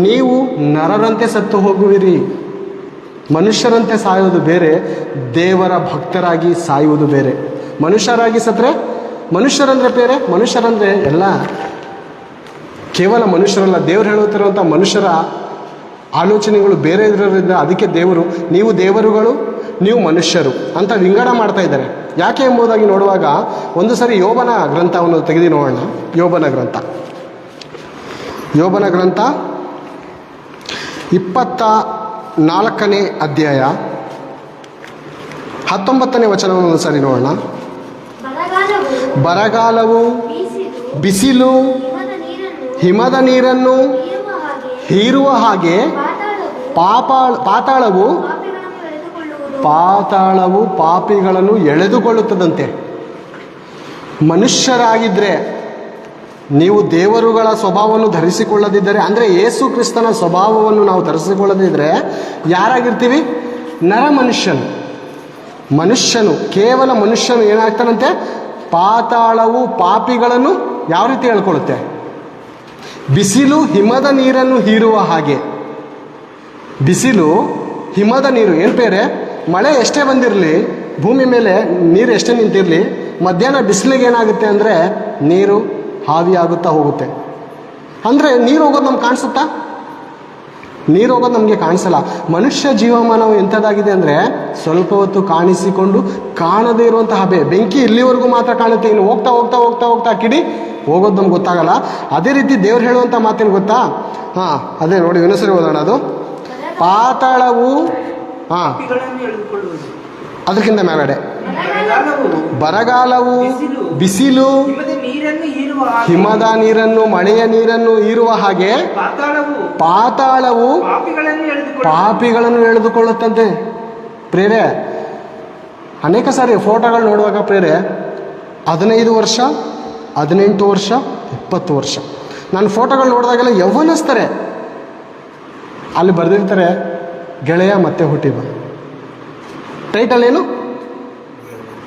ನೀವು ನರರಂತೆ ಸತ್ತು ಹೋಗುವಿರಿ. ಮನುಷ್ಯರಂತೆ ಸಾಯೋದು ಬೇರೆ, ದೇವರ ಭಕ್ತರಾಗಿ ಸಾಯುವುದು ಬೇರೆ. ಮನುಷ್ಯರಾಗಿ ಸತ್ರೆ? ಮನುಷ್ಯರಂದ್ರೆ ಬೇರೆ, ಮನುಷ್ಯರಂದ್ರೆ ಎಲ್ಲ. ಕೇವಲ ಮನುಷ್ಯರಲ್ಲ, ದೇವರು ಹೇಳುತ್ತಿರುವಂಥ ಮನುಷ್ಯರ ಆಲೋಚನೆಗಳು ಬೇರೆ ಇರೋದ್ರಿಂದ ಅದಕ್ಕೆ ದೇವರು, ನೀವು ದೇವರುಗಳು, ನೀವು ಮನುಷ್ಯರು ಅಂತ ವಿಂಗಡ ಮಾಡ್ತಾ ಇದ್ದಾರೆ. ಯಾಕೆ ಎಂಬುದಾಗಿ ನೋಡುವಾಗ ಒಂದು ಸರಿ ಯೋಬನ ಗ್ರಂಥವನ್ನು ತೆಗೆದು ನೋಡೋಣ. ಯೋಬನ ಗ್ರಂಥ. ಯೋಬನ ಗ್ರಂಥ ಇಪ್ಪತ್ತ ನಾಲ್ಕನೇ ಅಧ್ಯಾಯ ಹತ್ತೊಂಬತ್ತನೇ ವಚನವನ್ನು ಸರಿ ನೋಡೋಣ. ಬರಗಾಲವು ಬಿಸಿಲು, ಹಿಮದ ನೀರನ್ನು ಹೀರುವ ಹಾಗೆ ಪಾಪಾಳ ಪಾತಾಳವು ಪಾತಾಳವು ಪಾಪಿಗಳನ್ನು ಎಳೆದುಕೊಳ್ಳುತ್ತದಂತೆ. ಮನುಷ್ಯರಾಗಿದ್ದರೆ ನೀವು ದೇವರುಗಳ ಸ್ವಭಾವವನ್ನು ಧರಿಸಿಕೊಳ್ಳದಿದ್ದರೆ, ಅಂದರೆ ಯೇಸು ಕ್ರಿಸ್ತನ ಸ್ವಭಾವವನ್ನು ನಾವು ಧರಿಸಿಕೊಳ್ಳದಿದ್ದರೆ ಯಾರಾಗಿರ್ತೀವಿ? ನರ ಮನುಷ್ಯನು ಮನುಷ್ಯನು ಕೇವಲ ಮನುಷ್ಯನು ಏನಾಗ್ತಾನಂತೆ? ಪಾತಾಳವು ಪಾಪಿಗಳನ್ನು ಯಾವ ರೀತಿ ಹೇಳ್ಕೊಳ್ಳುತ್ತೆ? ಬಿಸಿಲು ಹಿಮದ ನೀರನ್ನು ಹೀರುವ ಹಾಗೆ. ಬಿಸಿಲು ಹಿಮದ ನೀರು, ಏನು ಬೇರೆ ಮಳೆ ಎಷ್ಟೇ ಬಂದಿರಲಿ, ಭೂಮಿ ಮೇಲೆ ನೀರು ಎಷ್ಟೇ ನಿಂತಿರಲಿ, ಮಧ್ಯಾಹ್ನ ಬಿಸಿಲಿಗೆ ಏನಾಗುತ್ತೆ ಅಂದರೆ ನೀರು ಹಾವಿಯಾಗುತ್ತಾ ಹೋಗುತ್ತೆ. ಅಂದರೆ ನೀರು ಹೋಗೋದು ನಮ್ಗೆ ಕಾಣಿಸುತ್ತಾ? ನೀರು ಹೋಗೋದು ನಮಗೆ ಕಾಣಿಸಲ್ಲ. ಮನುಷ್ಯ ಜೀವಮಾನವು ಎಂಥದ್ದಾಗಿದೆ ಅಂದರೆ ಸ್ವಲ್ಪ ಹೊತ್ತು ಕಾಣಿಸಿಕೊಂಡು ಕಾಣದೇ ಇರುವಂತಹ ಹಬೆ. ಬೆಂಕಿ ಇಲ್ಲಿವರೆಗೂ ಮಾತ್ರ ಕಾಣುತ್ತೆ. ಇನ್ನು ಹೋಗ್ತಾ ಹೋಗ್ತಾ ಹೋಗ್ತಾ ಹೋಗ್ತಾ ಕಿಡಿ ಹೋಗೋದು ನಮ್ಗೆ ಗೊತ್ತಾಗಲ್ಲ. ಅದೇ ರೀತಿ ದೇವ್ರು ಹೇಳುವಂಥ ಮಾತೇನು ಗೊತ್ತಾ? ಹಾಂ, ಅದೇ ನೋಡಿ ವಿನಸರಿ ಓದೋಣ ಅದು. ಪಾತಾಳವು, ಹಾಂ. ಅದಕ್ಕಿಂತ ಬರಗಾಲವು ಬರಗಾಲವು, ಬಿಸಿಲು. ಹಿಮದ ನೀರನ್ನು ಮಳೆಯ ನೀರನ್ನು ಹೀರುವ ಹಾಗೆ ಪಾತಾಳವು ಪಾಪಿಗಳನ್ನು ಎಳೆದುಕೊಳ್ಳುತ್ತಂತೆ. ಪ್ರೇರೆ ಅನೇಕ ಸಾರಿ ಫೋಟೋಗಳು ನೋಡುವಾಗ ಪ್ರೇರೆ ಹದಿನೈದು ವರ್ಷ ಹದಿನೆಂಟು ವರ್ಷ ಇಪ್ಪತ್ತು ವರ್ಷ. ನಾನು ಫೋಟೋಗಳು ನೋಡಿದಾಗೆಲ್ಲ ಯೌವನಸ್ತಾರೆ ಅಲ್ಲಿ ಬರೆದಿರ್ತಾರೆ ಗೆಳೆಯ ಮತ್ತೆ ಹುಟ್ಟಿದ ಟೈಟಲ್ ಏನು?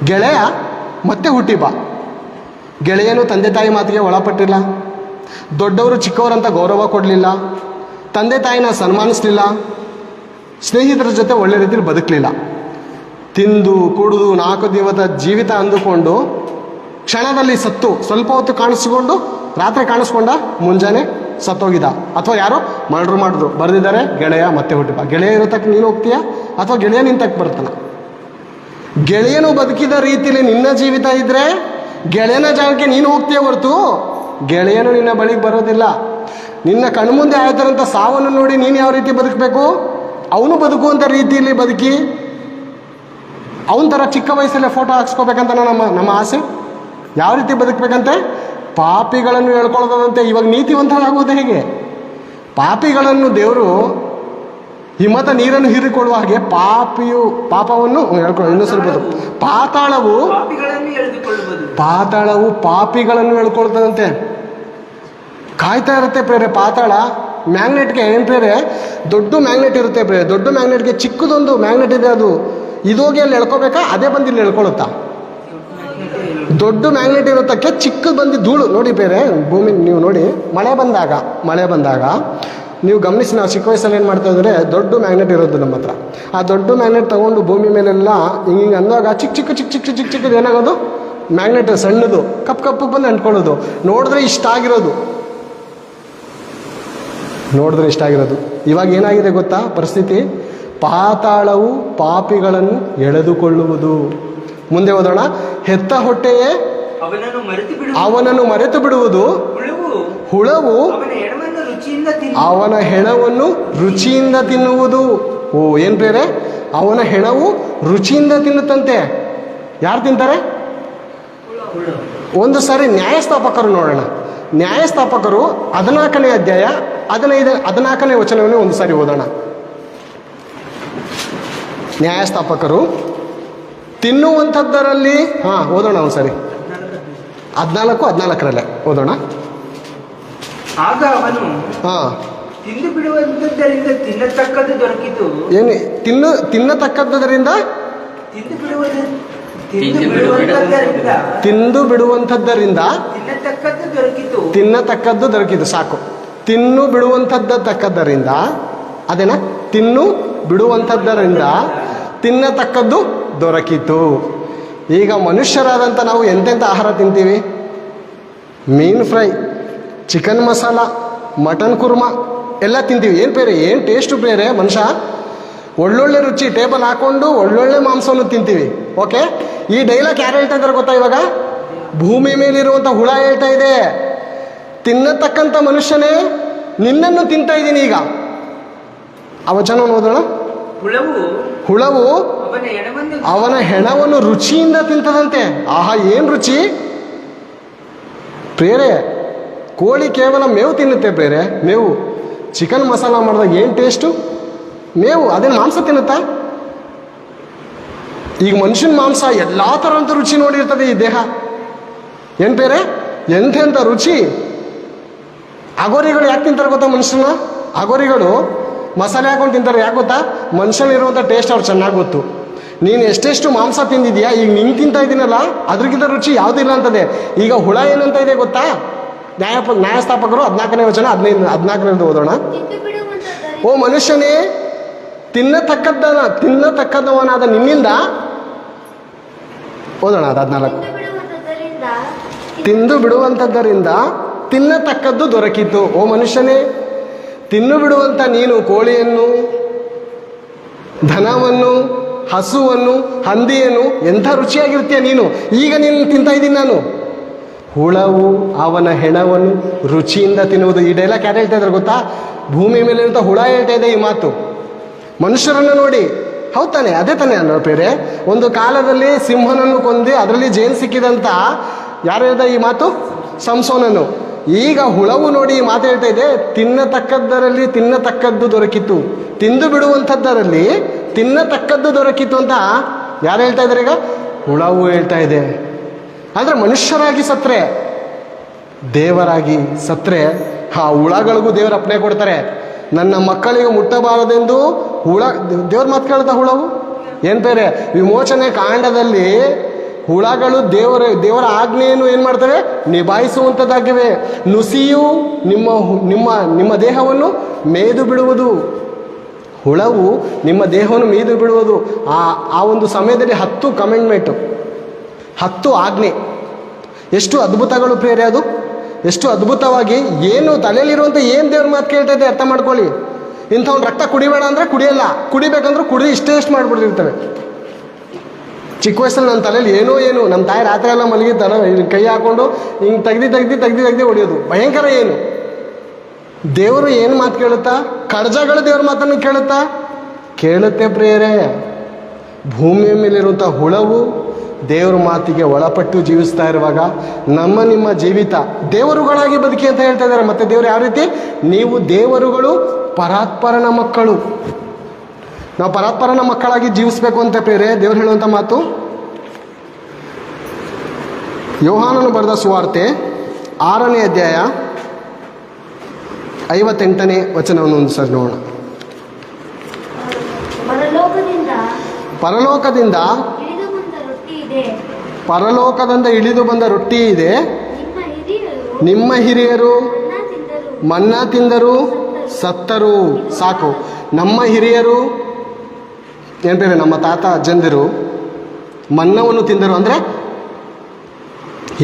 ಗೆಳೆಯ ಮತ್ತೆ ಹುಟ್ಟಿ ಬಾ ಗೆಳೆಯನು ತಂದೆ ತಾಯಿ ಮಾತಿಗೆ ಒಳಪಟ್ಟಿಲ್ಲ. ದೊಡ್ಡವರು ಚಿಕ್ಕವರಂತ ಗೌರವ ಕೊಡಲಿಲ್ಲ. ತಂದೆ ತಾಯಿನ ಸನ್ಮಾನಿಸಲಿಲ್ಲ. ಸ್ನೇಹಿತರ ಜೊತೆ ಒಳ್ಳೆ ರೀತಿಯಲ್ಲಿ ಬದುಕಲಿಲ್ಲ. ತಿಂದು, ಕುಡಿದು, ನಾಲ್ಕು ದಿವಸದ ಜೀವಿತ ಅಂದುಕೊಂಡು ಕ್ಷಣದಲ್ಲಿ ಸತ್ತು, ಸ್ವಲ್ಪ ಹೊತ್ತು ಕಾಣಿಸ್ಕೊಂಡು ರಾತ್ರಿ ಕಾಣಿಸ್ಕೊಂಡ ಮುಂಜಾನೆ ಸತ್ತೋಗಿದ ಅಥವಾ ಯಾರೋ ಮರ್ಡ್ರ್ ಮಾಡಿದ್ರು. ಬರೆದಿದ್ದಾರೆ, ಗೆಳೆಯ ಮತ್ತೆ ಹುಟ್ಟಿಬ ಗೆಳೆಯ ಇರೋ ತಕ್ಕ ನೀನು ಹೋಗ್ತೀಯಾ? ಅಥವಾ ಗೆಳೆಯ ನಿಂತಕ್ಕೆ ಬರ್ತಾನ ಗೆಳೆಯನು ಬದುಕಿದ ರೀತಿಯಲ್ಲಿ ನಿನ್ನ ಜೀವಿತ ಇದ್ರೆ ಗೆಳೆಯನ ಜಾಗಕ್ಕೆ ನೀನು ಹೋಗ್ತೀಯ ಹೊರತು? ಗೆಳೆಯನು ನಿನ್ನ ಬಳಿಗೆ ಬರೋದಿಲ್ಲ. ನಿನ್ನ ಕಣ್ಮುಂದೆ ಆಯ್ತಾರಂತ ಸಾವನ್ನು ನೋಡಿ ನೀನು ಯಾವ ರೀತಿ ಬದುಕಬೇಕು? ಅವನು ಬದುಕುವಂಥ ರೀತಿಯಲ್ಲಿ ಬದುಕಿ, ಅವನ ಥರ ಚಿಕ್ಕ ವಯಸ್ಸಲ್ಲೇ ಫೋಟೋ ಹಾಕ್ಸ್ಕೋಬೇಕಂತ ನಮ್ಮ ನಮ್ಮ ಆಸೆ? ಯಾವ ರೀತಿ ಬದುಕಬೇಕಂತೆ? ಪಾಪಿಗಳನ್ನು ಹೇಳ್ಕೊಳ್ಳೋದಂತೆ ಇವಾಗ ನೀತಿವಂತರಾಗುವುದು ಹೇಗೆ? ಪಾಪಿಗಳನ್ನು ದೇವರು ಹಿಮದ ನೀರನ್ನು ಹೀರಿಕೊಳ್ಳುವ ಹಾಗೆ ಪಾಪಿಯು ಪಾಪವನ್ನು ಹೇಳ್ಕೊಳ್ಳಿ ಇನ್ನೂ ಸ್ವಲ್ಪ ಪಾತಾಳವು ಪಾತಾಳವು ಪಾಪಿಗಳನ್ನು ಹೇಳ್ಕೊಳ್ತದಂತೆ. ಕಾಯ್ತಾ ಇರುತ್ತೆ ಪ್ರೇರೆ ಪಾತಾಳ ಮ್ಯಾಗ್ನೆಟ್ಗೆ ಏನು ಬೇರೆ ದೊಡ್ಡ ಮ್ಯಾಗ್ನೆಟ್ ಇರುತ್ತೆ ಬೇರೆ ದೊಡ್ಡ ಮ್ಯಾಗ್ನೆಟ್ಗೆ ಚಿಕ್ಕದೊಂದು ಮ್ಯಾಗ್ನೆಟ್ ಇದೆ ಅದು ಇದೋಗಿ ಅಲ್ಲಿ ಎಳ್ಕೊಬೇಕಾ ಅದೇ ಬಂದು ಇಲ್ಲಿ ಎಳ್ಕೊಳುತ್ತಾ? ದೊಡ್ಡ ಮ್ಯಾಗ್ನೆಟ್ ಇರುತ್ತಕ್ಕೆ ಚಿಕ್ಕದು ಬಂದು ಧೂಳು. ನೋಡಿ ಬೇರೆ ಭೂಮಿ ನೀವು ನೋಡಿ ಮಳೆ ಬಂದಾಗ ಮಳೆ ಬಂದಾಗ ನೀವು ಗಮನಿಸಿ ನಾವು ಚಿಕ್ಕ ವಯಸ್ಸಲ್ಲಿ ಏನು ಮಾಡ್ತಾ ಇದ್ರೆ ದೊಡ್ಡ ಮ್ಯಾಗ್ನೆಟ್ ಇರೋದು ನಮ್ಮ ಹತ್ರ. ಆ ದೊಡ್ಡ ಮ್ಯಾಗ್ನೆಟ್ ತೊಗೊಂಡು ಭೂಮಿ ಮೇಲೆಲ್ಲ ಹಿಂಗೆ ಹಿಂಗೆ ಅಂದಾಗ ಚಿಕ್ಕ ಚಿಕ್ಕ ಚಿಕ್ಕ ಚಿಕ್ಕ ಚಿಕ್ಕ ಚಿಕ್ಕದು ಏನಾಗೋದು? ಮ್ಯಾಗ್ನೆಟ್ ಸಣ್ಣದು ಕಪ್ ಕಪ್ಪು ಬಂದು ಅಂಟ್ಕೊಳ್ಳೋದು. ನೋಡಿದ್ರೆ ಇಷ್ಟ ಆಗಿರೋದು. ನೋಡಿದ್ರೆ ಇಷ್ಟ ಆಗಿರೋದು. ಇವಾಗ ಏನಾಗಿದೆ ಗೊತ್ತಾ? ಪರಿಸ್ಥಿತಿ? ಪಾತಾಳವು ಪಾಪಿಗಳನ್ನು ಎಳೆದುಕೊಳ್ಳುವುದು. ಮುಂದೆ ಓದೋಣ. ಹೆತ್ತ ಹೊಟ್ಟೆಯೇ ಅವನನ್ನು ಮರೆತು ಬಿಡುವುದು. ಹುಳವು. ಅವನ ಹೆಣವನ್ನು ರುಚಿಯಿಂದ ತಿನ್ನುವುದು. ಓ, ಏನು ಬೇರೆ? ಅವನ ಹೆಣವು ರುಚಿಯಿಂದ ತಿನ್ನುತ್ತಂತೆ. ಯಾರು ತಿಂತಾರೆ? ಒಂದು ಸಾರಿ ನ್ಯಾಯಸ್ಥಾಪಕರು ನೋಡೋಣ. ನ್ಯಾಯಸ್ಥಾಪಕರು ಹದಿನಾಲ್ಕನೇ ಅಧ್ಯಾಯ ಹದಿನೈದು, ಹದಿನಾಲ್ಕನೇ ವಚನವನ್ನು ಒಂದು ಸಾರಿ ಓದೋಣ. ನ್ಯಾಯಸ್ಥಾಪಕರು, ತಿನ್ನುವಂಥದ್ದರಲ್ಲಿ, ಹಾಂ, ಓದೋಣ ಒಂದು ಸಾರಿ ಹದಿನಾಲ್ಕು, ಹದಿನಾಲ್ಕರಲ್ಲೇ ಓದೋಣ. ಆಗ ಅವನು ಹಾಂ. ತಿಂದು ಬಿಡುವಂತದ್ದರಿಂದ ತಿನ್ನತಕ್ಕದ್ದು ದೊರಕಿತು. ಏನು ತಿನ್ನು ತಿನ್ನತಕ್ಕದ್ದರಿಂದ ತಿಂದು ಬಿಡುವುದು ತಿಂದು ಬಿಡುವಂತದ್ದರಿಂದ ತಿಂದು ಬಿಡುವಂಥದ್ದರಿಂದ ತಿನ್ನತಕ್ಕದ್ದು ದೊರಕಿತು. ತಿನ್ನತಕ್ಕದ್ದು ದೊರಕಿತು ಸಾಕು. ತಿನ್ನು ಬಿಡುವಂಥದ್ದ ತಕ್ಕದ್ದರಿಂದ ಅದೇನ? ತಿನ್ನು ಬಿಡುವಂಥದ್ದರಿಂದ ತಿನ್ನತಕ್ಕದ್ದು ದೊರಕಿತು. ಈಗ ಮನುಷ್ಯರಾದಂಥ ನಾವು ಎಂತೆಂಥ ಆಹಾರ ತಿಂತೀವಿ? ಮೀನು fry. Chicken masala mutton korma ಎಲ್ಲ ತಿಂತೀವಿ. ಏನು ಬೇರೆ ಏನು ಟೇಸ್ಟು ಬೇರೆ ಮನುಷ್ಯ? ಒಳ್ಳೊಳ್ಳೆ ರುಚಿ ಟೇಬಲ್ ಹಾಕೊಂಡು ಒಳ್ಳೊಳ್ಳೆ ಮಾಂಸವನ್ನು ತಿಂತೀವಿ. ಓಕೆ ಈ ಡೈಲಾಗ್ ಯಾರು ಹೇಳ್ತಾ ಇದ್ದಾರೆ ಗೊತ್ತಾ ಇವಾಗ? ಭೂಮಿ ಮೇಲಿರುವಂಥ ಹುಳ ಹೇಳ್ತಾ ಇದೆ. ತಿನ್ನತಕ್ಕಂಥ ಮನುಷ್ಯನೇ ನಿನ್ನನ್ನು ತಿಂತಾ ಇದ್ದೀನಿ ಈಗ. ಆ ವಚನವನ್ನು ನೋಡೋಣ ಹುಳವು ಹುಳವು ಅವನ ಹೆಣವನ್ನು ರುಚಿಯಿಂದ ತಿಂತದಂತೆ. ಆಹಾ ಏನು ರುಚಿ? ಪ್ರೇರೆ ಕೋಳಿ ಕೇವಲ ಮೇವು ತಿನ್ನುತ್ತೆ ಬೇರೆ. ಮೇವು ಚಿಕನ್ ಮಸಾಲ ಮಾಡಿದಾಗ ಏನು ಟೇಸ್ಟು ಮೇವು, ಅದೇನು ಮಾಂಸ ತಿನ್ನುತ್ತಾ? ಈಗ ಮನುಷ್ಯನ ಮಾಂಸ ಎಲ್ಲ ಥರದ ರುಚಿ ನೋಡಿರ್ತದೆ ಈ ದೇಹ. ಏನು ಬೇರೆ? ಎಂಥೆಂಥ ರುಚಿ? ಅಗೋರಿಗಳು ಯಾಕೆ ತಿಂತಾರೆ ಗೊತ್ತಾ ಮನುಷ್ಯನ? ಅಗೋರಿಗಳು ಮಸಾಲೆ ಹಾಕೊಂಡು ತಿಂತಾರೆ, ಯಾಕೆ ಗೊತ್ತಾ? ಮನುಷ್ಯನಿರುವಂಥ ಟೇಸ್ಟ್ ಅವ್ರು ಚೆನ್ನಾಗಿ ಗೊತ್ತು. ನೀನು ಎಷ್ಟೆಷ್ಟು ಮಾಂಸ ತಿಂದಿದ್ಯಾ? ಈಗ ನಿಂಗೆ ತಿಂತಾ ಇದ್ದೀನಲ್ಲ ಅದ್ರಕ್ಕಿಂತ ರುಚಿ ಯಾವುದಿಲ್ಲ ಅಂತದೆ. ಈಗ ಹುಳ ಏನಂತ ಇದೆ ಗೊತ್ತಾ? ನ್ಯಾಯ ನ್ಯಾಯಸ್ಥಾಪಕರು ಹದಿನಾಲ್ಕನೇ ವಚನ, ಹದಿನೈದು, ಹದಿನಾಲ್ಕನೇದು ಓದೋಣ. ಓ ಮನುಷ್ಯನೇ ತಿನ್ನತಕ್ಕದ್ದ ತಿನ್ನತಕ್ಕದವನಾದ ನಿನ್ನಿಂದ, ಓದೋಣ ಅದು ಹದಿನಾಲ್ಕು. ತಿಂದು ಬಿಡುವಂಥದ್ದರಿಂದ ತಿನ್ನತಕ್ಕದ್ದು ದೊರಕಿತು. ಓ ಮನುಷ್ಯನೇ, ತಿನ್ನು ಬಿಡುವಂಥ ನೀನು ಕೋಳಿಯನ್ನು, ಧನವನ್ನು, ಹಸುವನ್ನು, ಹಂದಿಯನ್ನು, ಎಂಥ ರುಚಿಯಾಗಿರ್ತೀಯ ನೀನು? ಈಗ ನೀನು ತಿಂತಾ ಇದ್ದೀನಿ ನಾನು. ಹುಳವು, ಅವನ ಹೆಣವನ್ನು ರುಚಿಯಿಂದ ತಿನ್ನುವುದು. ಈ ಡೈಲಾಗ್ ಯಾರು ಹೇಳ್ತಾ ಇದ್ದಾರೆ ಗೊತ್ತಾ? ಭೂಮಿ ಮೇಲೆ ಇರುವಂಥ ಹುಳ ಹೇಳ್ತಾ ಇದೆ ಈ ಮಾತು. ಮನುಷ್ಯರನ್ನು ನೋಡಿ, ಹೌದ್ ತಾನೆ, ಅದೇ ತಾನೆ ಅನ್ನೋ ಬೇರೆ ಒಂದು ಕಾಲದಲ್ಲಿ ಸಿಂಹನನ್ನು ಕೊಂದು ಅದರಲ್ಲಿ ಜೇನು ಸಿಕ್ಕಿದಂತ ಯಾರು ಹೇಳ್ದ ಈ ಮಾತು? ಸಂಸೋನನು. ಈಗ ಹುಳವು ನೋಡಿ ಈ ಮಾತು ಹೇಳ್ತಾ ಇದೆ, ತಿನ್ನತಕ್ಕದ್ದರಲ್ಲಿ ತಿನ್ನತಕ್ಕದ್ದು ದೊರಕಿತು. ತಿಂದು ಬಿಡುವಂಥದ್ದರಲ್ಲಿ ತಿನ್ನತಕ್ಕದ್ದು ದೊರಕಿತು ಅಂತ ಯಾರು ಹೇಳ್ತಾ ಇದ್ದಾರೆ ಈಗ? ಹುಳವು ಹೇಳ್ತಾ ಇದೆ. ಆದರೆ ಮನುಷ್ಯರಾಗಿ ಸತ್ರೆ, ದೇವರಾಗಿ ಸತ್ರೆ ಆ ಹುಳಗಳಿಗೂ ದೇವರ ಅಪ್ಪಣೆ ಕೊಡ್ತಾರೆ. ನನ್ನ ಮಕ್ಕಳಿಗೆ ಮುಟ್ಟಬಾರದೆಂದು ಹುಳ, ದೇವ್ರ ಮಾತು ಕೇಳ್ತಾ ಹುಳವು? ಏನು ಬೇರೆ? ವಿಮೋಚನೆ ಕಾಂಡದಲ್ಲಿ ಹುಳಗಳು ದೇವರ ದೇವರ ಆಜ್ಞೆಯನ್ನು ಏನು ಮಾಡ್ತವೆ? ನಿಭಾಯಿಸುವಂಥದ್ದಾಗಿವೆ ನುಸಿಯು ನಿಮ್ಮ ನಿಮ್ಮ ನಿಮ್ಮ ದೇಹವನ್ನು ಮೇದು ಬಿಡುವುದು. ಹುಳವು ನಿಮ್ಮ ದೇಹವನ್ನು ಮೇದು ಬಿಡುವುದು. ಆ ಆ ಒಂದು ಸಮಯದಲ್ಲಿ ಹತ್ತು ಕಮೆಂಟ್ಮೆಂಟು ಹತ್ತು ಆಜ್ಞೆ. ಎಷ್ಟು ಅದ್ಭುತಗಳು ಪ್ರೇರೆ ಅದು? ಎಷ್ಟು ಅದ್ಭುತವಾಗಿ ಏನು ತಲೆಯಲ್ಲಿರುವಂಥ ಏನು ದೇವ್ರ ಮಾತು ಕೇಳ್ತಾ ಇದೆ ಅರ್ಥ ಮಾಡ್ಕೊಳ್ಳಿ. ಇಂಥವ್ನ ರಕ್ತ ಕುಡಿಬೇಡ ಅಂದರೆ ಕುಡಿಯಲ್ಲ. ಕುಡಿಬೇಕಂದ್ರೆ ಕುಡಿ ಇಷ್ಟೇ ಇಷ್ಟು ಮಾಡ್ಬಿಟ್ಟಿರ್ತವೆ ಚಿಕ್ಕ ವಯಸ್ಸಲ್ಲಿ ನನ್ನ ತಲೆಯಲ್ಲಿ ಏನೋ ಏನು. ನಮ್ಮ ತಾಯಿ ರಾತ್ರಿ ಎಲ್ಲ ಮಲಗಿ ತಲೆ ಇಲ್ಲಿ ಕೈ ಹಾಕೊಂಡು ಹಿಂಗೆ ತೆಗ್ದು ತೆಗ್ದು ತೆಗ್ದು ತೆಗ್ದು ಹೊಡೆಯೋದು. ಭಯಂಕರ ಏನು. ದೇವರು ಏನು ಮಾತು ಕೇಳುತ್ತಾ? ಕಡಜಗಳು ದೇವ್ರ ಮಾತನ್ನು ಕೇಳುತ್ತಾ? ಕೇಳುತ್ತೆ ಪ್ರೇರೆ ಭೂಮಿಯ ಮೇಲಿರುವಂಥ ಹುಳವು ದೇವರ ಮಾತಿಗೆ ಒಳಪಟ್ಟು ಜೀವಿಸ್ತಾ ಇರುವಾಗ ನಮ್ಮ ನಿಮ್ಮ ಜೀವಿತ ದೇವರುಗಳಾಗಿ ಬದುಕಿ ಅಂತ ಹೇಳ್ತಾ ಇದ್ದಾರೆ. ಮತ್ತೆ ದೇವರು ಯಾವ ರೀತಿ? ನೀವು ದೇವರುಗಳು ಪರಾತ್ಪರನ ಮಕ್ಕಳು. ನಾವು ಪರಾತ್ಪರನ ಮಕ್ಕಳಾಗಿ ಜೀವಿಸ್ಬೇಕು ಅಂತ ಪ್ರೇರೆ ದೇವರು ಹೇಳುವಂಥ ಮಾತು? ಯೋಹಾನನು ಬರೆದ ಸುವಾರ್ತೆ ಆರನೇ ಅಧ್ಯಾಯ ಐವತ್ತೆಂಟನೇ ವಚನವನ್ನು ಒಂದು ಸರಿ ನೋಡೋಣ. ಪರಲೋಕದಿಂದ ಪರಲೋಕದಿಂದ ಇಳಿದು ಬಂದ ರೊಟ್ಟಿ ಇದೆ ಪರಲೋಕದಿಂದ ಇಳಿದು ಬಂದ ರೊಟ್ಟಿ ಇದೆ. ನಿಮ್ಮ ಹಿರಿಯರು ಮನ್ನ ತಿಂದರು. ಸತ್ತರು. ಸಾಕು. ನಮ್ಮ ಹಿರಿಯರು ಏನು ನಮ್ಮ ತಾತ ಅಜ್ಜಂದಿರು ಮನ್ನವನ್ನು ತಿಂದರು ಅಂದರೆ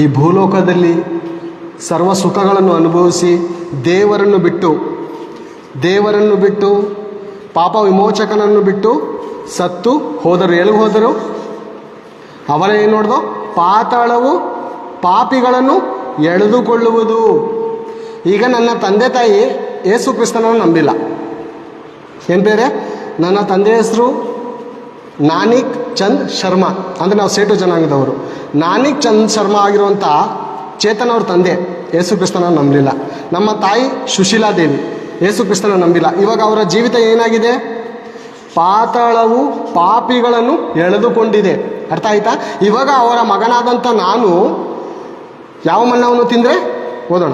ಈ ಭೂಲೋಕದಲ್ಲಿ ಸರ್ವ ಸುಖಗಳನ್ನು ಅನುಭವಿಸಿ ದೇವರನ್ನು ಬಿಟ್ಟು ದೇವರನ್ನು ಬಿಟ್ಟು ಪಾಪ ವಿಮೋಚಕನನ್ನು ಬಿಟ್ಟು ಸತ್ತು ಹೋದರು. ಎಲ್ಲಿಗೆ ಹೋದರು? ಅವರ ಏನು ನೋಡ್ದು? ಪಾತಾಳವು ಪಾಪಿಗಳನ್ನು ಎಳೆದುಕೊಳ್ಳುವುದು. ಈಗ ನನ್ನ ತಂದೆ ತಾಯಿ ಯೇಸು ಕ್ರಿಸ್ತನನ್ನು ನಂಬಿಲ್ಲ. ಏನು ಬೇರೆ? ನನ್ನ ತಂದೆ ಹೆಸರು ನಾನಿಕ್ ಚಂದ್ ಶರ್ಮಾ. ಅಂದರೆ ನಾವು ಸೇಟು ಜನಾಂಗದವರು. ನಾನಿಕ್ ಚಂದ್ ಶರ್ಮಾ ಆಗಿರುವಂಥ ಚೇತನ್ ಅವ್ರ ತಂದೆ ಯೇಸು ಕ್ರಿಸ್ತನ ನಂಬಲಿಲ್ಲ. ನಮ್ಮ ತಾಯಿ ಸುಶೀಲಾ ದೇವಿ ಯೇಸು ಕ್ರಿಸ್ತನ ನಂಬಿಲ್ಲ. ಇವಾಗ ಅವರ ಜೀವಿತ ಏನಾಗಿದೆ? ಪಾತಾಳವು ಪಾಪಿಗಳನ್ನು ಎಳೆದುಕೊಂಡಿದೆ. ಅರ್ಥ ಆಯ್ತಾ? ಇವಾಗ ಅವರ ಮಗನಾದಂಥ ನಾನು ಯಾವ ಮನ್ನವನ್ನು ತಿಂದರೆ? ಓದೋಣ.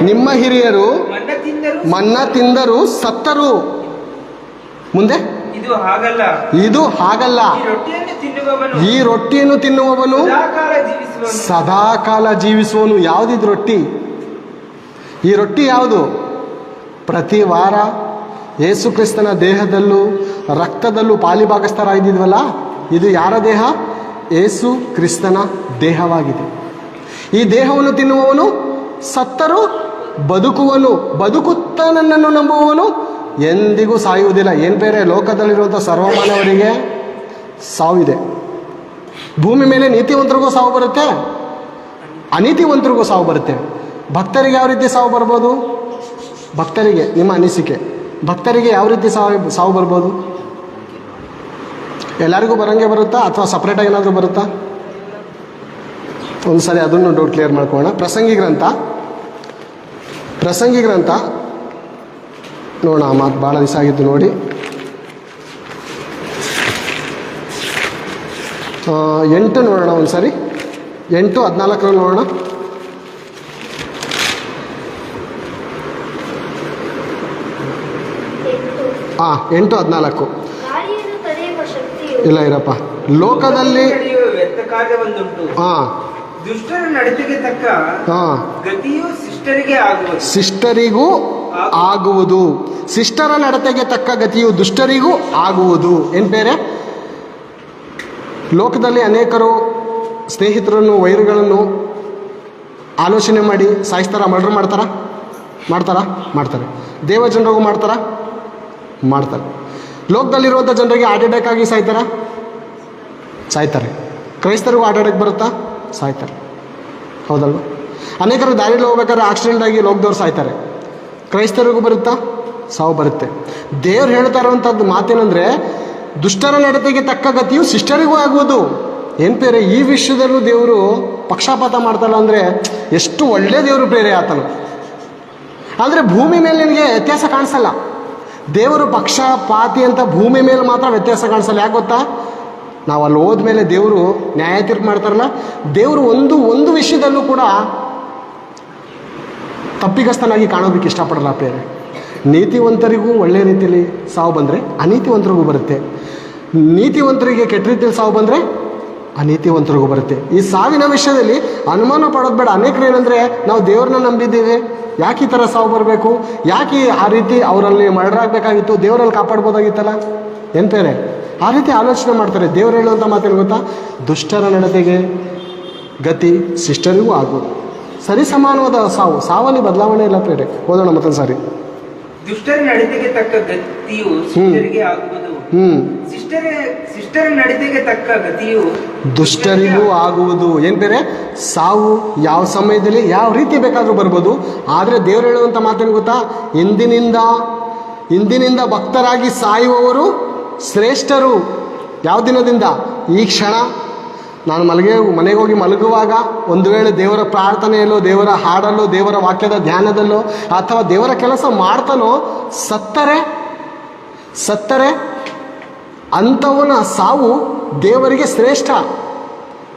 ನಿಮ್ಮ ಹಿರಿಯರು. ಮನ್ನ ತಿಂದರು ಸತ್ತರು. ಮುಂದೆ? ಇದು ಹಾಗಲ್ಲ. ಈ ರೊಟ್ಟಿಯನ್ನು ತಿನ್ನುವವನು. ಸದಾಕಾಲ ಜೀವಿಸುವನು. ಯಾವುದಿದು ರೊಟ್ಟಿ? ಈ ರೊಟ್ಟಿ ಯಾವುದು? ಪ್ರತಿ ವಾರ ಯೇಸು ಕ್ರಿಸ್ತನ ದೇಹದಲ್ಲೂ ರಕ್ತದಲ್ಲೂ ಪಾಲಿಭಾಗಸ್ಥರಾಗಿದ್ದೀವಲ್ಲ? ಇದು ಯಾರ ದೇಹ? ಏಸು ಕ್ರಿಸ್ತನ ದೇಹವಾಗಿದೆ. ಈ ದೇಹವನ್ನು ತಿನ್ನುವವನು ಸತ್ತರು, ಬದುಕುವನು ಬದುಕುತ್ತ ನನ್ನನ್ನು ನಂಬುವವನು ಎಂದಿಗೂ ಸಾಯುವುದಿಲ್ಲ. ಏನು ಬೇರೆ? ಲೋಕದಲ್ಲಿರುವಂಥ ಸರ್ವಮಾನವರಿಗೆ ಸಾವಿದೆ. ಭೂಮಿ ಮೇಲೆ ನೀತಿವಂತರಿಗೂ ಸಾವು ಬರುತ್ತೆ, ಅನೀತಿವಂತರಿಗೂ ಸಾವು ಬರುತ್ತೆ. ಭಕ್ತರಿಗೆ ಯಾವ ರೀತಿ ಸಾವು ಬರ್ಬೋದು? ಭಕ್ತರಿಗೆ, ನಿಮ್ಮ ಅನಿಸಿಕೆ. ಭಕ್ತರಿಗೆ ಯಾವ ರೀತಿ ಸಾವು ಸಾವು ಬರ್ಬೋದು? ಎಲ್ಲರಿಗೂ ಬರೋಂಗೆ ಬರುತ್ತಾ ಅಥವಾ ಸಪ್ರೇಟಾಗಿ ಏನಾದರೂ ಬರುತ್ತಾ? ಒಂದು ಸರಿ ಅದನ್ನು ಡೌಟ್ ಕ್ಲಿಯರ್ ಮಾಡ್ಕೊಳ್ಳೋಣ. ಪ್ರಸಂಗಿ ಗ್ರಂಥ. ಪ್ರಸಂಗಿ ಗ್ರಂಥ. ನೋಡೋಣ ಮಾತು ಭಾಳ ದಿವಸ ಆಗಿತ್ತು ನೋಡಿ. ಎಂಟು ನೋಡೋಣ ಒಂದು ಸರಿ ಎಂಟು, ಹದಿನಾಲ್ಕರಲ್ಲಿ ನೋಡೋಣ. ಹಾಂ ಎಂಟು ಹದಿನಾಲ್ಕು. ಇಲ್ಲ ಇರಪ್ಪ. ಲೋಕದಲ್ಲಿ ಸಿಸ್ಟರಿಗೂ ಹಾಂ. ಶಿಷ್ಟರಿಗೆ ಆಗುವುದು. ಸಿಸ್ಟರ ನಡತೆಗೆ ತಕ್ಕ ಗತಿಯು ದುಷ್ಟರಿಗೂ ಆಗುವುದು. ಏನು ಬೇರೆ? ಲೋಕದಲ್ಲಿ ಅನೇಕರು ಸ್ನೇಹಿತರನ್ನು ವೈರುಗಳನ್ನು ಆಲೋಚನೆ ಮಾಡಿ ಸಾಯಿಸ್ತಾರ ಮರ್ಡರ್ ಮಾಡ್ತಾರ? ಮಾಡ್ತಾರಾ? ಮಾಡ್ತಾರೆ. ದೇವಜನರಿಗೂ ಮಾಡ್ತಾರ? ಮಾಡ್ತಾರೆ. ಲೋಕದಲ್ಲಿರುವಂಥ ಜನರಿಗೆ ಹಾರ್ಟ್ ಅಟ್ಯಾಕ್ ಆಗಿ ಸಾಯ್ತಾರ? ಸಾಯ್ತಾರೆ. ಕ್ರೈಸ್ತರಿಗೂ ಹಾರ್ಟ್ ಅಟ್ಯಾಕ್ ಬರುತ್ತಾ? ಸಾಯ್ತಾರೆ. ಹೌದಲ್ವ? ಅನೇಕರು ದಾರಿಯಲ್ಲಿ ಹೋಗ್ಬೇಕಾದ್ರೆ ಆಕ್ಸಿಡೆಂಟ್ ಆಗಿ ಲೋಕದವ್ರು ಸಾಯ್ತಾರೆ. ಕ್ರೈಸ್ತರಿಗೂ ಬರುತ್ತಾ? ಸಾವು ಬರುತ್ತೆ. ದೇವ್ರು ಹೇಳ್ತಾ ಇರುವಂಥದ್ದು ಮಾತೇನೆಂದರೆ, ದುಷ್ಟರ ನಡತೆಗೆ ತಕ್ಕ ಗತಿಯು ಶಿಷ್ಟರಿಗೂ ಆಗುವುದು. ಏನು ಪೇರೆ ಈ ವಿಷಯದಲ್ಲೂ ದೇವರು ಪಕ್ಷಪಾತ ಮಾಡ್ತಲ್ಲ ಅಂದರೆ ಎಷ್ಟು ಒಳ್ಳೆ ದೇವರು ಬೇರೆ ಆತನು. ಆದರೆ ಭೂಮಿ ಮೇಲೆ ನಿನಗೆ ವ್ಯತ್ಯಾಸ ಕಾಣಿಸಲ್ಲ. ದೇವರು ಪಕ್ಷಪಾತಿ ಅಂತ ಭೂಮಿ ಮೇಲೆ ಮಾತ್ರ ವ್ಯತ್ಯಾಸ ಕಾಣಿಸಲ್ಲ. ಯಾಕೆ ಗೊತ್ತಾ? ನಾವು ಅಲ್ಲಿ ಹೋದ್ಮೇಲೆ ದೇವರು ನ್ಯಾಯ ತೀರ್ಪು ಮಾಡ್ತಾರಲ್ಲ, ದೇವರು ಒಂದು ಒಂದು ವಿಷಯದಲ್ಲೂ ಕೂಡ ತಪ್ಪಿಗಸ್ತನಾಗಿ ಕಾಣೋದಕ್ಕೆ ಇಷ್ಟಪಡಲ್ಲ ಪೇರೆ ನೀತಿವಂತರಿಗೂ ಒಳ್ಳೆ ರೀತಿಯಲ್ಲಿ ಸಾವು ಬಂದರೆ ಅನೀತಿವಂತರಿಗೂ ಬರುತ್ತೆ. ನೀತಿವಂತರಿಗೆ ಕೆಟ್ಟ ರೀತಿಯಲ್ಲಿ ಸಾವು ಬಂದರೆ ಅನೀತಿವಂತರಿಗೂ ಬರುತ್ತೆ. ಈ ಸಾವಿನ ವಿಷಯದಲ್ಲಿ ಅನುಮಾನ ಪಡೋದು ಬೇಡ. ಅನೇಕರು ಏನಂದರೆ ನಾವು ದೇವ್ರನ್ನ ನಂಬಿದ್ದೇವೆ. ಯಾಕೆ ಈ ಥರ ಸಾವು ಬರಬೇಕು? ಯಾಕೆ ಆ ರೀತಿ ಅವರಲ್ಲಿ ಮರ್ಡರ್ ಆಗಬೇಕಾಗಿತ್ತು ದೇವರಲ್ಲಿ ಕಾಪಾಡ್ಬೋದಾಗಿತ್ತಲ್ಲ? ಎಂತೇನೆ ಆ ರೀತಿ ಆಲೋಚನೆ ಮಾಡ್ತಾರೆ. ದೇವ್ರು ಹೇಳುವಂಥ ಮಾತೇನು ಗೊತ್ತಾ? ದುಷ್ಟರ ನಡತೆಗೆ ಗತಿ ಶಿಷ್ಟರಿಗೂ ಆಗೋದು. ಸರಿ ಸಮಾನವಾದ ಸಾವು. ಸಾವಲ್ಲಿ ಬದಲಾವಣೆ ಇಲ್ಲ ಬೇರೆ ಓದೋಣ ಮತ್ತೊಂದು ಸಾರಿ ದುಷ್ಟರ ನಡತೆಗೆ ತಕ್ಕ ಗತಿಯು ದುಷ್ಟರಿಗೂ ಆಗುವುದು. ಏನು ಬೇರೆ? ಸಾವು ಯಾವ ಸಮಯದಲ್ಲಿ ಯಾವ ರೀತಿ ಬೇಕಾದರೂ ಬರ್ಬೋದು. ಆದರೆ ದೇವರು ಹೇಳುವಂಥ ಮಾತೇನು ಗೊತ್ತಾ? ಇಂದಿನಿಂದ ಇಂದಿನಿಂದ ಭಕ್ತರಾಗಿ ಸಾಯುವವರು ಶ್ರೇಷ್ಠರು. ಯಾವ ದಿನದಿಂದ? ಈ ಕ್ಷಣ. ನಾನು ಮಲಗೆ ಮನೆಗೆ ಹೋಗಿ ಮಲಗುವಾಗ ಒಂದು ವೇಳೆ ದೇವರ ಪ್ರಾರ್ಥನೆಯಲ್ಲೋ ದೇವರ ಹಾಡಲ್ಲೋ ದೇವರ ವಾಕ್ಯದ ಧ್ಯಾನದಲ್ಲೋ ಅಥವಾ ದೇವರ ಕೆಲಸ ಮಾಡ್ತಾನೋ ಸತ್ತರೆ ಸತ್ತರೆ ಅಂಥವನ ಸಾವು ದೇವರಿಗೆ ಶ್ರೇಷ್ಠ.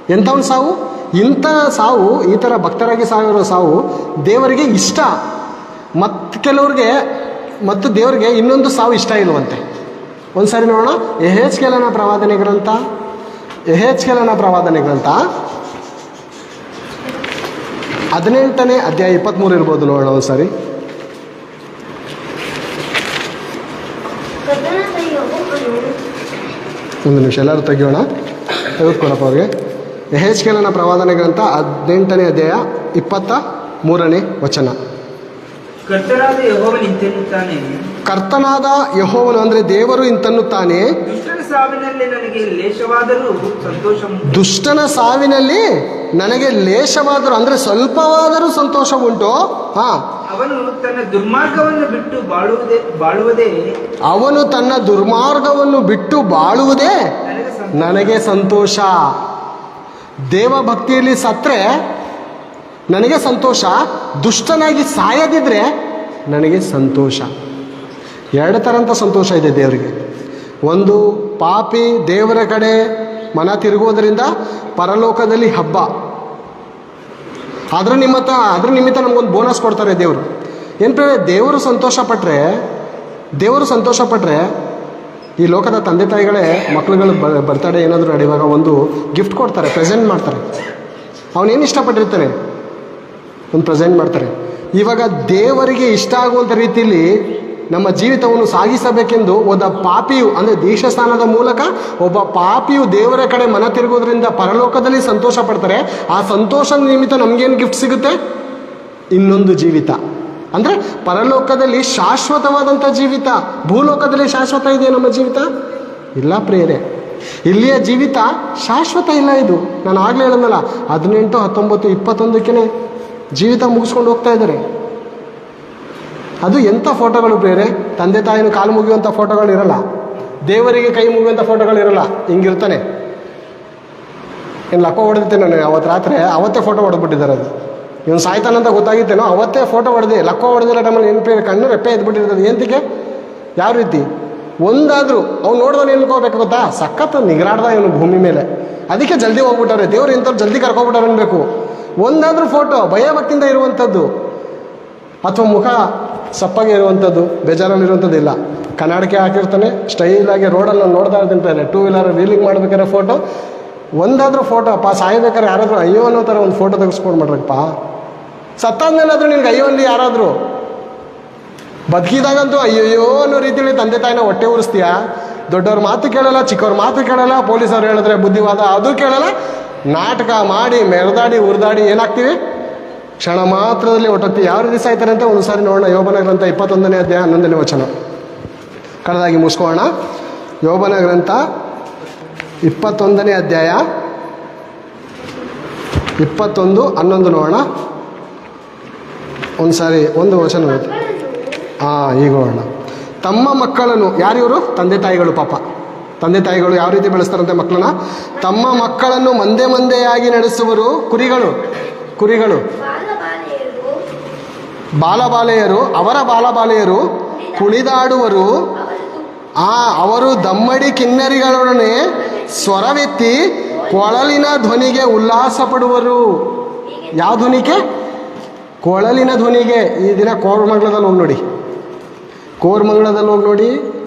ಎಂಥವನ ಸಾವು? ಇಂಥ ಸಾವು ಈ ಥರ ಭಕ್ತರಾಗಿ ಸಾವಿರೋ ಸಾವು ದೇವರಿಗೆ ಇಷ್ಟ. ಮತ್ತು ಕೆಲವ್ರಿಗೆ ಮತ್ತು ದೇವರಿಗೆ ಇನ್ನೊಂದು ಸಾವು ಇಷ್ಟ ಇಲ್ಲವಂತೆ ಒಂದು ಸಾರಿ ನೋಡೋಣ ಎಹೆಚ್ಕೆಲನ ಪ್ರವಾದನೆ ಗ್ರಂಥ. ಎಹೆಚ್ಕೆಲನ ಪ್ರವಾದನೆ ಗ್ರಂಥ. ಹದಿನೆಂಟನೇ ಅಧ್ಯಾಯ ಇಪ್ಪತ್ತ್ಮೂರು ಇರ್ಬೋದು ನೋಡೋಣ ಒಂದು ಸಾರಿ ಕದನದ ಯೆಹೋವನು ಒಂದು ನಿಮಿಷ ಎಲ್ಲರೂ ತೆಗಿಯೋಣ. ತೆಗೆದುಕೊಡಪ್ಪ ಅವ್ರಿಗೆ. ಎಹೆಚ್ಕೆಲನ ಪ್ರವಾದನೆ ಗ್ರಂಥ ಹದಿನೆಂಟನೇ ಅಧ್ಯಾಯ ಇಪ್ಪತ್ತ ಮೂರನೇ ವಚನ. ಕರ್ತನಾದ ಯೆಹೋವನು ಅಂದರೆ ದೇವರು ಇಂತನ್ನುತ್ತಾನೆ. ತಾನೆ ದುಷ್ಟನ ಸಾವಿನಲ್ಲಿ ನನಗೆ ಲೇಷವಾದರೂ ಅಂದರೆ ಸ್ವಲ್ಪವಾದರೂ ಸಂತೋಷ ಉಂಟು. ಹಾಂ ಅವನು ತನ್ನ ದುರ್ಮಾರ್ಗವನ್ನು ಬಿಟ್ಟು ಬಾಳುವುದೇ ಬಾಳುವುದೇ? ಅವನು ತನ್ನ ದುರ್ಮಾರ್ಗವನ್ನು ಬಿಟ್ಟು ಬಾಳುವುದೇ? ನನಗೆ ಸಂತೋಷ. ದೇವ ಭಕ್ತಿಯಲ್ಲಿ ದೇವಭಕ್ತಿಯಲ್ಲಿ ಸತ್ರೆ ನನಗೆ ಸಂತೋಷ. ದುಷ್ಟನಾಗಿ ಸಾಯದಿದ್ರೆ ನನಗೆ ಸಂತೋಷ. ಎರಡು ಥರಂಥ ಸಂತೋಷ ಇದೆ ದೇವರಿಗೆ. ಒಂದು ಪಾಪಿ ದೇವರ ಕಡೆ ಮನ ತಿರುಗೋದರಿಂದ ಪರಲೋಕದಲ್ಲಿ ಹಬ್ಬ. ಅದ್ರ ನಿಮ್ಮತ್ತ ಅದ್ರ ನಿಮಿತ್ತ ನಮಗೊಂದು ಬೋನಸ್ ಕೊಡ್ತಾರೆ ದೇವರು. ಏನು ದೇವರು ಸಂತೋಷ ಪಟ್ಟರೆ ದೇವರು ಸಂತೋಷ ಪಟ್ಟರೆ ಈ ಲೋಕದ ತಂದೆ ತಾಯಿಗಳೇ, ಮಕ್ಳುಗಳು ಬರ್ತಡೇ ಏನಾದರೂ ನಡೆಯುವಾಗ ಒಂದು ಗಿಫ್ಟ್ ಕೊಡ್ತಾರೆ ಪ್ರೆಸೆಂಟ್ ಮಾಡ್ತಾರೆ. ಅವನೇನು ಇಷ್ಟಪಟ್ಟಿರ್ತಾರೆ? ಒಂದು ಪ್ರೆಸೆಂಟ್ ಮಾಡ್ತಾರೆ. ಇವಾಗ ದೇವರಿಗೆ ಇಷ್ಟ ಆಗುವಂಥ ರೀತಿಯಲ್ಲಿ ನಮ್ಮ ಜೀವಿತವನ್ನು ಸಾಗಿಸಬೇಕೆಂದು ಒಬ್ಬ ಪಾಪಿಯು, ಅಂದರೆ ದೀಕ್ಷಾಸ್ನಾನದ ಮೂಲಕ ಒಬ್ಬ ಪಾಪಿಯು ದೇವರ ಕಡೆ ಮನ ತಿರುಗೋದ್ರಿಂದ ಪರಲೋಕದಲ್ಲಿ ಸಂತೋಷ ಪಡ್ತಾರೆ ಆ ಸಂತೋಷದ ನಿಮಿತ್ತ ನಮಗೇನು ಗಿಫ್ಟ್ ಸಿಗುತ್ತೆ? ಇನ್ನೊಂದು ಜೀವಿತ. ಅಂದರೆ ಪರಲೋಕದಲ್ಲಿ ಶಾಶ್ವತವಾದಂಥ ಜೀವಿತ. ಭೂಲೋಕದಲ್ಲಿ ಶಾಶ್ವತ ಇದೆಯಾ ನಮ್ಮ ಜೀವಿತ? ಇಲ್ಲ ಪ್ರೇರೆ ಇಲ್ಲಿಯ ಜೀವಿತ ಶಾಶ್ವತ ಇಲ್ಲ ಇದು. ನಾನು ಆಗಲೇ ಹೇಳಿದ್ನಲ್ಲ, ಹದಿನೆಂಟು ಹತ್ತೊಂಬತ್ತು ಇಪ್ಪತ್ತೊಂದಕ್ಕೆ ಜೀವಿತ ಮುಗಿಸ್ಕೊಂಡು ಹೋಗ್ತಾ ಇದ್ದಾರೆ. ಅದು ಎಂಥ ಫೋಟೋಗಳು ಬೇರೆ? ತಂದೆ ತಾಯಿನ ಕಾಲು ಮುಗಿಯುವಂಥ ಫೋಟೋಗಳು ಇರಲ್ಲ. ದೇವರಿಗೆ ಕೈ ಮುಗಿಯುವಂಥ ಫೋಟೋಗಳು ಇರಲ್ಲ. ಹಿಂಗಿರ್ತಾನೆ. ಏನು ಲಕ್ಕ ಹೊಡೆದಿರ್ತೇನೆ ನಾನು ಅವತ್ತು ರಾತ್ರಿ? ಅವತ್ತೇ ಫೋಟೋ ಹೊಡೆದ್ಬಿಟ್ಟಿದ್ದಾರೆ ಅದು. ಇವನು ಸಾಯ್ತಾನಂತ ಗೊತ್ತಾಗಿತ್ತೇನೋ? ಅವತ್ತೇ ಫೋಟೋ ಹೊಡೆದೆ. ಲಕ್ಕ ಹೊಡೆದಿಲ್ಲ ಟೈಮಲ್ಲಿ ನೆನಪಿ ಕಣ್ಣು ರೆಪ್ಪೆ ಎದ್ಬಿಟ್ಟಿರ್ತದೆ ಎಂತಿಗೆ ಯಾವ ರೀತಿ? ಒಂದಾದರೂ ಅವ್ನು ನೋಡಿದವನು ನಿಲ್ಕೋಬೇಕು ಗೊತ್ತಾ? ಸಖತ್ ನಿಗರಾಡ್ದ ಇವನು ಭೂಮಿ ಮೇಲೆ. ಅದಕ್ಕೆ ಜಲ್ದಿ ಹೋಗ್ಬಿಟ್ಟವ್ರೆ. ದೇವ್ರು ಇಂಥವ್ರು ಜಲ್ದಿ ಕರ್ಕೊಬಿಟ್ಟವ್ರು ಅನ್ಬೇಕು. ಒಂದಾದರೂ ಫೋಟೋ ಭಯಭಕ್ತಿಯಿಂದ ಇರುವಂಥದ್ದು. ಅಥವಾ ಮುಖ ಸಪ್ಪಾಗಿ ಇರುವಂಥದ್ದು ಬೇಜಾರಲ್ಲಿರುವಂಥದ್ದು ಇಲ್ಲ. ಕನ್ನಡಕ್ಕೆ ಹಾಕಿರ್ತಾನೆ, ಸ್ಟೈಲಾಗಿ ರೋಡಲ್ಲಿ ನಾನು ನೋಡ್ತಾ ಇರ್ತೀನಿ ಟೂ ವೀಲರ್ ರೀಲಿಂಗ್ ಮಾಡ್ಬೇಕಾದ್ರೆ ಫೋಟೋ ಒಂದಾದರೂ ಫೋಟೋ ಅಪ್ಪ ಸಾಯ್ಬೇಕಾದ್ರೆ ಯಾರಾದರೂ ಅಯ್ಯೋ ಅನ್ನೋ ಥರ ಒಂದು ಫೋಟೋ ತೆಗೆಸ್ಕೊಂಡು ಮಾಡ್ರಪ್ಪ ಸತ್ತಾದ್ಮೇಲಾದರೂ ನಿನಗೆ ಅಯ್ಯೋ ಅಲ್ಲಿ ಯಾರಾದರೂ. ಬದುಕಿದಾಗಂತೂ ಅಯ್ಯಯ್ಯೋ ಅನ್ನೋ ರೀತಿಯಲ್ಲಿ ತಂದೆ ತಾಯಿನ ಹೊಟ್ಟೆ ಉರಿಸ್ತೀಯಾ? ದೊಡ್ಡವ್ರ ಮಾತು ಕೇಳಲ್ಲ, ಚಿಕ್ಕವ್ರ ಮಾತು ಕೇಳಲ್ಲ ಪೊಲೀಸರು ಹೇಳಿದ್ರೆ ಬುದ್ಧಿವಾದ, ಅದು ಕೇಳಲ್ಲ. ನಾಟಕ ಮಾಡಿ, ಮೆರೆದಾಡಿ, ಉರಿದಾಡಿ ಏನಾಗ್ತೀವಿ? ಕ್ಷಣ ಮಾತ್ರದಲ್ಲಿ ಹೊಟ್ಟೋಗ್ತೀವಿ ಯಾವ ರೀತಿ ಸಾಯ್ತಾರೆ ಅಂತ ಒಂದು ಸಾರಿ ನೋಡೋಣ. ಯೋಬನ ಗ್ರಂಥ ಇಪ್ಪತ್ತೊಂದನೇ ಅಧ್ಯಾಯ ಹನ್ನೊಂದನೇ ವಚನ. ಕಳೆದಾಗಿ ಮುಗಿಸ್ಕೋಣ ಯೋಬನ ಗ್ರಂಥ ಇಪ್ಪತ್ತೊಂದನೇ ಅಧ್ಯಾಯ ಇಪ್ಪತ್ತೊಂದು, ಹನ್ನೊಂದು ನೋಡೋಣ. ಒಂದು ಸಾರಿ, ಒಂದು ವಚನ. ಹಾಂ ಈಗ ನೋಡೋಣ. ತಮ್ಮ ಮಕ್ಕಳನ್ನು, ಯಾರಿವರು? ತಂದೆ ತಾಯಿಗಳು ಪಾಪ. ತಂದೆ ತಾಯಿಗಳು ಯಾವ ರೀತಿ ಬೆಳೆಸ್ತಾರಂತೆ ಮಕ್ಕಳನ್ನ? ತಮ್ಮ ಮಕ್ಕಳನ್ನು ಮಂದೆ ಮಂದೆಯಾಗಿ ನಡೆಸುವರು ಕುರಿಗಳು. ಕುರಿಗಳು. ಬಾಲಬಾಲೆಯರು, ಅವರ ಬಾಲಬಾಲೆಯರು ಕುಣಿದಾಡುವರು. ಆ, ಅವರು ದಮ್ಮಡಿ ಕಿನ್ನರಿಗಳೊಡನೆ ಸ್ವರವೆತ್ತಿ ಕೊಳಲಿನ ಧ್ವನಿಗೆ ಉಲ್ಲಾಸ ಪಡುವರು ಯಾವ ಧ್ವನಿಗೆ? ಕೊಳಲಿನ ಧ್ವನಿಗೆ. ಈ ದಿನ ಕೋರ್ಮಂಗ್ಲದಲ್ಲಿ ಹೋಗಿ ನೋಡಿ. ಕೋರ್ಮಂಗ್ಲದಲ್ಲಿ ಹೋಗಿ ನೋಡಿ.